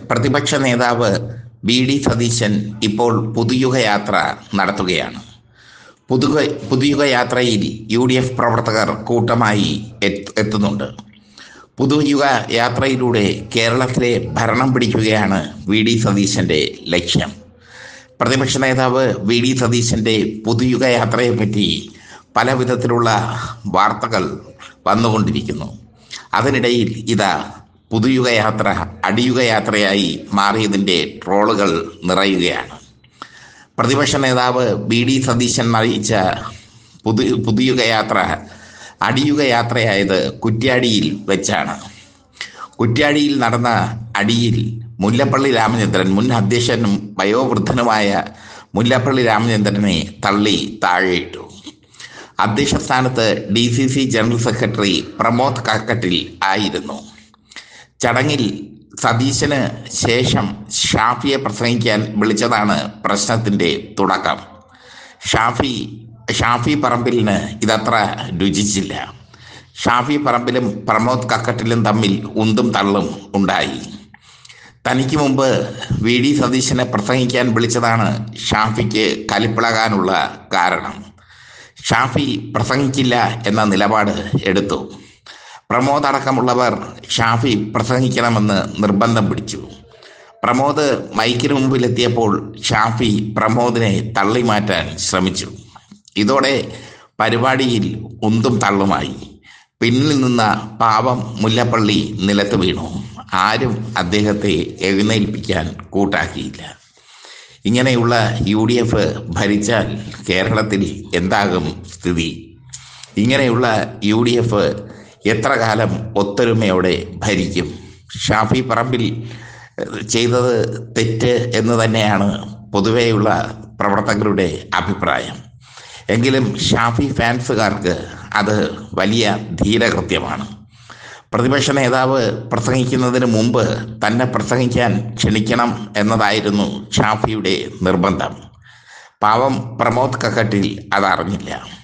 പ്രതിപക്ഷ നേതാവ് V D Satheesan ഇപ്പോൾ പുതുയുഗ യാത്ര നടത്തുകയാണ്. പുതുക പുതുയുഗ യാത്രയിൽ യു ഡി എഫ് പ്രവർത്തകർ കൂട്ടമായി എത്ത് എത്തുന്നുണ്ട്. പുതുയുഗ യാത്രയിലൂടെ കേരളത്തിലെ ഭരണം പിടിക്കുകയാണ് വി ഡി സതീശന്റെ ലക്ഷ്യം. പ്രതിപക്ഷ നേതാവ് വി ഡി സതീശന്റെ പുതുയുഗ യാത്രയെപ്പറ്റി പല വിധത്തിലുള്ള വാർത്തകൾ വന്നുകൊണ്ടിരിക്കുന്നു. അതിനിടയിൽ ഇതാ പുതുയുഗ യാത്ര അടിയുഗ യാത്രയായി മാറിയതിന്റെ ട്രോളുകൾ നിറയുകയാണ്. പ്രതിപക്ഷ നേതാവ് ബി ഡി സതീശൻ അറിയിച്ച പുതു പുതുയുഗ യാത്ര അടിയുഗ യാത്രയായത് കുറ്റ്യാടിയിൽ വെച്ചാണ്. കുറ്റ്യാടിയിൽ നടന്ന അടിയിൽ മുല്ലപ്പള്ളി രാമചന്ദ്രൻ മുൻ അധ്യക്ഷനും വയോവൃദ്ധനുമായ മുല്ലപ്പള്ളി രാമചന്ദ്രനെ തള്ളി താഴെയിട്ടു. അധ്യക്ഷ സ്ഥാനത്ത് D C C general secretary Pramod Kakkattil ആയിരുന്നു. ചടങ്ങിൽ സതീശന് ശേഷം ഷാഫിയെ പ്രസംഗിക്കാൻ വിളിച്ചതാണ് പ്രശ്നത്തിന്റെ തുടക്കം. ഷാഫി ഷാഫി പറമ്പിലിന് ഇതത്ര രുചിച്ചില്ല. ഷാഫി പറമ്പിലും പ്രമോദ് കക്കട്ടിലും തമ്മിൽ ഉന്തും തള്ളും ഉണ്ടായി. തനിക്ക് മുമ്പ് വി. ഡി. സതീശനെ പ്രസംഗിക്കാൻ വിളിച്ചതാണ് ഷാഫിക്ക് കലിപ്പിളകാനുള്ള കാരണം. ഷാഫി പ്രസംഗിക്കില്ല എന്ന നിലപാട് എടുത്തു. പ്രമോദ് അടക്കമുള്ളവർ ഷാഫി പ്രസംഗിക്കണമെന്ന് നിർബന്ധം പിടിച്ചു. പ്രമോദ് മൈക്കിന് മുമ്പിലെത്തിയപ്പോൾ ഷാഫി പ്രമോദിനെ തള്ളി മാറ്റാൻ ശ്രമിച്ചു. ഇതോടെ പരിപാടിയിൽ ഒന്നും തള്ളുമായി. പിന്നിൽ നിന്ന പാവം മുല്ലപ്പള്ളി നിലത്ത് വീണു. ആരും അദ്ദേഹത്തെ എഴുന്നേൽപ്പിക്കാൻ കൂട്ടാക്കിയില്ല. ഇങ്ങനെയുള്ള യു ഡി എഫ് ഭരിച്ചാൽ കേരളത്തിൽ എന്താകും സ്ഥിതി? ഇങ്ങനെയുള്ള യു ഡി എഫ് എത്ര കാലം ഒത്തൊരുമയോടെ ഭരിക്കും? ഷാഫി പറമ്പിൽ ചെയ്തത് തെറ്റ് എന്ന് തന്നെയാണ് പൊതുവെയുള്ള പ്രവർത്തകരുടെ അഭിപ്രായം. എങ്കിലും ഷാഫി ഫാൻസുകാർക്ക് അത് വലിയ ധീരകൃത്യമാണ്. പ്രതിപക്ഷ നേതാവ് പ്രസംഗിക്കുന്നതിന് മുമ്പ് തന്നെ പ്രസംഗിക്കാൻ ക്ഷണിക്കണം എന്നതായിരുന്നു ഷാഫിയുടെ നിർബന്ധം. പാവം പ്രമോദ് കക്കട്ടിൽ അതറിഞ്ഞില്ല.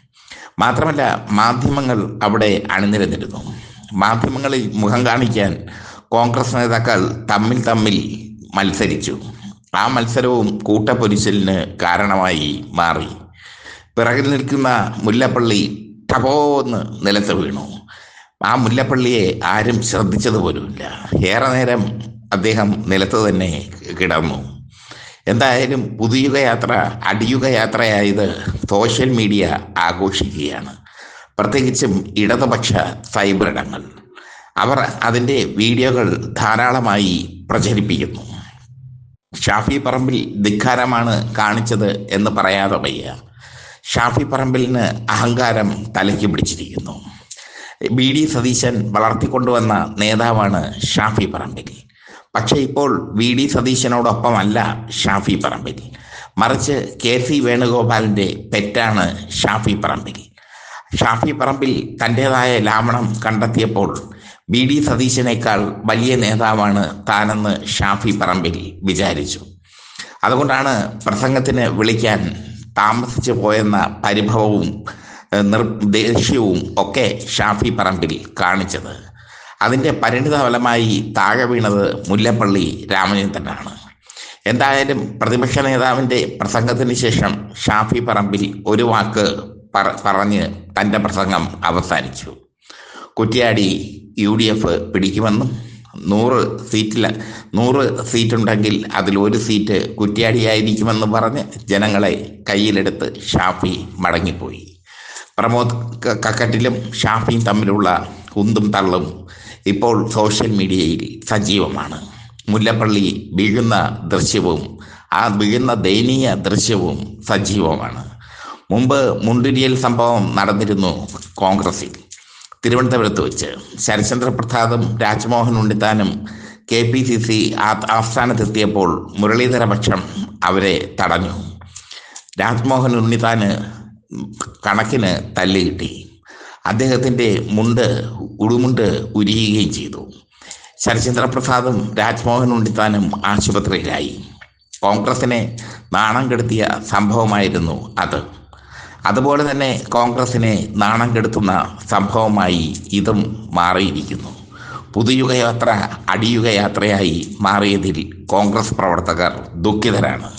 മാത്രമല്ല മാധ്യമങ്ങൾ അവിടെ അണിനിരന്നിരുന്നു. മാധ്യമങ്ങളിൽ മുഖം കാണിക്കാൻ കോൺഗ്രസ് നേതാക്കൾ തമ്മിൽ തമ്മിൽ മത്സരിച്ചു. ആ മത്സരവും കൂട്ടപ്പൊരിച്ചലിന് കാരണമായി മാറി. പിറകിൽ നിൽക്കുന്ന മുല്ലപ്പള്ളി ടപോന്ന് നിലത്ത് വീണു. ആ മുല്ലപ്പള്ളിയെ ആരും ശ്രദ്ധിച്ചതുപോലുമില്ല. ഏറെ നേരം അദ്ദേഹം നിലത്ത് തന്നെ കിടന്നു. എന്തായാലും പുതുയുഗ യാത്ര അടിയുഗ യാത്രയായത് സോഷ്യൽ മീഡിയ ആഘോഷിക്കുകയാണ്. പ്രത്യേകിച്ചും ഇടതുപക്ഷ സൈബറിടങ്ങൾ. അവർ അതിന്റെ വീഡിയോകൾ ധാരാളമായി പ്രചരിപ്പിക്കുന്നു. ഷാഫി പറമ്പിൽ ധിക്കാരമാണ് കാണിച്ചത് എന്ന് പറയാതെ വയ്യ. ഷാഫി പറമ്പിലിന് അഹങ്കാരം തലയ്ക്ക് പിടിച്ചിരിക്കുന്നു. ബി ഡി സതീശൻ വളർത്തിക്കൊണ്ടുവന്ന നേതാവാണ് ഷാഫി പറമ്പിൽ. പക്ഷേ ഇപ്പോൾ വി ഡി സതീശനോടൊപ്പമല്ല ഷാഫി പറമ്പിൽ മറിച്ച് കെ സി വേണുഗോപാലിന്റെ പെറ്റാണ് ഷാഫി പറമ്പിൽ ഷാഫി പറമ്പിൽ തന്റേതായ ലാവണം കണ്ടെത്തിയപ്പോൾ വി ഡി സതീശനേക്കാൾ വലിയ നേതാവാണ് താനെന്ന് ഷാഫി പറമ്പിൽ വിചാരിച്ചു. അതുകൊണ്ടാണ് പ്രസംഗത്തിന് വിളിക്കാൻ താമസിച്ചു പോയെന്ന പരിഭവവും ദേഷ്യവും ഒക്കെ ഷാഫി പറമ്പിൽ കാണിച്ചത്. അതിന്റെ പരിണിത ഫലമായി താഴെ വീണത് മുല്ലപ്പള്ളി രാമചന്ദ്രനാണ്. എന്തായാലും പ്രതിപക്ഷ നേതാവിന്റെ പ്രസംഗത്തിന് ശേഷം ഷാഫി പറമ്പിൽ ഒരു വാക്ക് പറഞ്ഞ് തന്റെ പ്രസംഗം അവസാനിച്ചു. കുറ്റിയാടി യു ഡി എഫ് പിടിക്കുമെന്നും നൂറ് സീറ്റിൽ നൂറ് സീറ്റുണ്ടെങ്കിൽ അതിൽ ഒരു സീറ്റ് കുറ്റിയാടിയായിരിക്കുമെന്ന് പറഞ്ഞ് ജനങ്ങളെ കയ്യിലെടുത്ത് ഷാഫി മടങ്ങിപ്പോയി. പ്രമോദ് കക്കറ്റിലും ഷാഫിയും തമ്മിലുള്ള ഉന്തും തള്ളും ഇപ്പോൾ സോഷ്യൽ മീഡിയയിൽ സജീവമാണ്. മുല്ലപ്പള്ളി വീഴുന്ന ദൃശ്യവും ആ വീഴുന്ന ദയനീയ ദൃശ്യവും സജീവമാണ്. മുമ്പ് മുണ്ടിരിയൽ സംഭവം നടന്നിരുന്നു കോൺഗ്രസിൽ. തിരുവനന്തപുരത്ത് വെച്ച് ശരചന്ദ്ര പ്രസാദും രാജ്മോഹൻ ഉണ്ണിത്താനും കെ പി സി സി ആസ്ഥാനത്തെത്തിയപ്പോൾ മുരളീധരപക്ഷം അവരെ തടഞ്ഞു. രാജ്മോഹൻ ഉണ്ണിത്താന് കണക്കിന് തല്ല് കിട്ടി. അദ്ദേഹത്തിന്റെ മുണ്ട് ഉടുമുണ്ട് ഉരിയുകയും ചെയ്തു. ശരചന്ദ്ര പ്രസാദും രാജ്മോഹൻ ഉണ്ണിത്താനും ആശുപത്രിയിലായി. കോൺഗ്രസിനെ നാണം കെടുത്തിയ സംഭവമായിരുന്നു അത്. അതുപോലെ തന്നെ കോൺഗ്രസിനെ നാണം കെടുത്തുന്ന സംഭവമായി ഇതും മാറിയിരിക്കുന്നു. പുതുയുഗയാത്ര അടിയുഗയാത്രയായി മാറിയതിൽ കോൺഗ്രസ് പ്രവർത്തകർ ദുഃഖിതരാണ്.